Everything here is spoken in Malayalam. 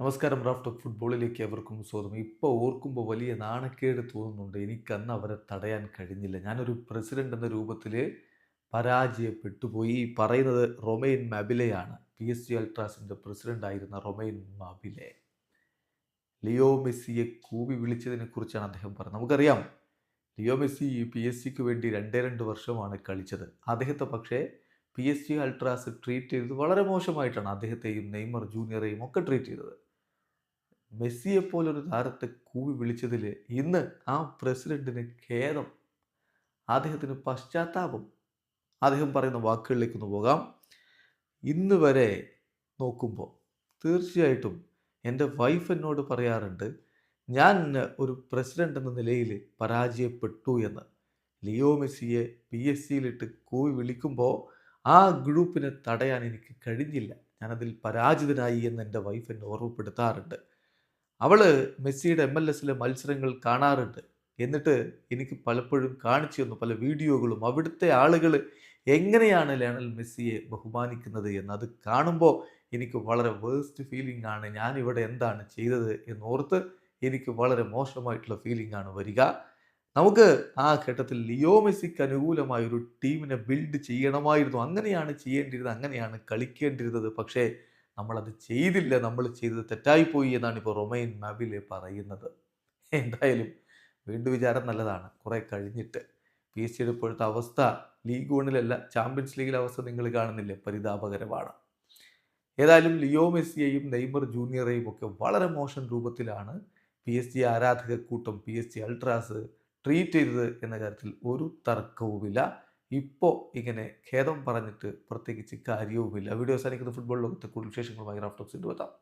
നമസ്കാരം റാഫ്റ്റ് ഓഫ് ഫുട്ബോളിലേക്ക് അവർക്കും സ്വാഗതം. ഇപ്പോൾ ഓർക്കുമ്പോൾ വലിയ നാണക്കേട് തോന്നുന്നുണ്ട്. എനിക്കന്ന് അവരെ തടയാൻ കഴിഞ്ഞില്ല. ഞാനൊരു പ്രസിഡന്റ് എന്ന രൂപത്തിൽ പരാജയപ്പെട്ടു പോയി പറയുന്നത് റൊമൈൻ മാബിലെയാണ്. പി എസ് ജി അൾട്രാസിന്റെ പ്രസിഡന്റ് ആയിരുന്ന റൊമൈൻ മാബിലെ. ലിയോ മെസ്സിയെ കൂവി വിളിച്ചതിനെ കുറിച്ചാണ് അദ്ദേഹം പറഞ്ഞത്. നമുക്കറിയാം ലിയോ മെസ്സി പി എസ് സിക്ക് വേണ്ടി രണ്ടേ രണ്ട് വർഷമാണ് കളിച്ചത്. അദ്ദേഹത്തെ പക്ഷേ P S G ultras treat ചെയ്തത് വളരെ മോശമായിട്ടാണ് അദ്ദേഹത്തെയും നെയ്മർ ജൂനിയറെയും ഒക്കെ ട്രീറ്റ് ചെയ്തത്. മെസ്സിയെ പോലൊരു താരത്തെ കൂവി വിളിച്ചതിൽ ഇന്ന് ആ പ്രസിഡന്റിന് ഖേദം. അദ്ദേഹത്തിന് പശ്ചാത്താപം. അദ്ദേഹം പറയുന്ന വാക്കുകളിലേക്ക് ഒന്ന് പോകാം. ഇന്ന് വരെ നോക്കുമ്പോൾ തീർച്ചയായിട്ടും എന്റെ വൈഫ് എന്നോട് പറയാറുണ്ട് ഞാൻ ഒരു പ്രസിഡന്റ് എന്ന നിലയിൽ പരാജയപ്പെട്ടു എന്ന്. ലിയോ മെസ്സിയെ പി എസ് സിയിലിട്ട് കൂവി വിളിക്കുമ്പോൾ ആ ഗ്രൂപ്പിനെ തടയാൻ എനിക്ക് കഴിഞ്ഞില്ല. ഞാനതിൽ പരാജിതനായി എന്ന് എന്റെ വൈഫ് എന്നെ ഓർമ്മപ്പെടുത്താറുണ്ട്. അവൾ മെസ്സിയുടെ എം എൽ എസിലെ മത്സരങ്ങൾ കാണാറുണ്ട്. എന്നിട്ട് എനിക്ക് പലപ്പോഴും കാണിച്ചു തന്നു. പല വീഡിയോകളും അവിടുത്തെ ആളുകൾ എങ്ങനെയാണ് ലയണൽ മെസ്സിയെ ബഹുമാനിക്കുന്നത് എന്ന് അത് കാണുമ്പോൾ എനിക്ക് വളരെ വേസ്റ്റ് ഫീലിംഗ് ആണ്. ഞാനിവിടെ എന്താണ് ചെയ്തത് എന്നോർത്ത് എനിക്ക് വളരെ മോശമായിട്ടുള്ള ഫീലിംഗ് ആണ് വരിക. നമുക്ക് ആ ഘട്ടത്തിൽ ലിയോ മെസ്സിക്ക് അനുകൂലമായ ഒരു ടീമിനെ ബിൽഡ് ചെയ്യണമായിരുന്നു. അങ്ങനെയാണ് ചെയ്യേണ്ടിയിരുന്നത് അങ്ങനെയാണ് കളിക്കേണ്ടിയിരുന്നത് പക്ഷേ നമ്മളത് ചെയ്തില്ല നമ്മൾ ചെയ്തത് തെറ്റായിപ്പോയി എന്നാണ് ഇപ്പോൾ റൊമൈൻ മാബിലെ പറയുന്നത്. എന്തായാലും വീണ്ടും വിചാരം നല്ലതാണ്. കുറേ കഴിഞ്ഞിട്ട് പി എസ് സിയുടെ ഇപ്പോഴത്തെ അവസ്ഥ ലീഗ് വണ്ണിലല്ല ചാമ്പ്യൻസ് ലീഗിലെ അവസ്ഥ നിങ്ങൾ കാണുന്നില്ലേ? പരിതാപകരമാണ്. ഏതായാലും ലിയോ മെസ്സിയെയും നെയ്മർ ജൂനിയറെയും ഒക്കെ വളരെ മോശം രൂപത്തിലാണ് പി എസ് ജി ആരാധക കൂട്ടം P S G ultras treat ചെയ്തത് എന്ന കാര്യത്തിൽ ഒരു തർക്കവുമില്ല. ഇപ്പോൾ ഇങ്ങനെ ഖേദം പറഞ്ഞിട്ട് പ്രത്യേകിച്ച് കാര്യവുമില്ല. വീഡിയോ അവസാനിക്കുന്ന ഫുട്ബോൾ ലോകത്തെ കൂടുതൽ വിശേഷങ്ങളുമായി റാഫ്റ്റോക്സിന്റെ എത്താം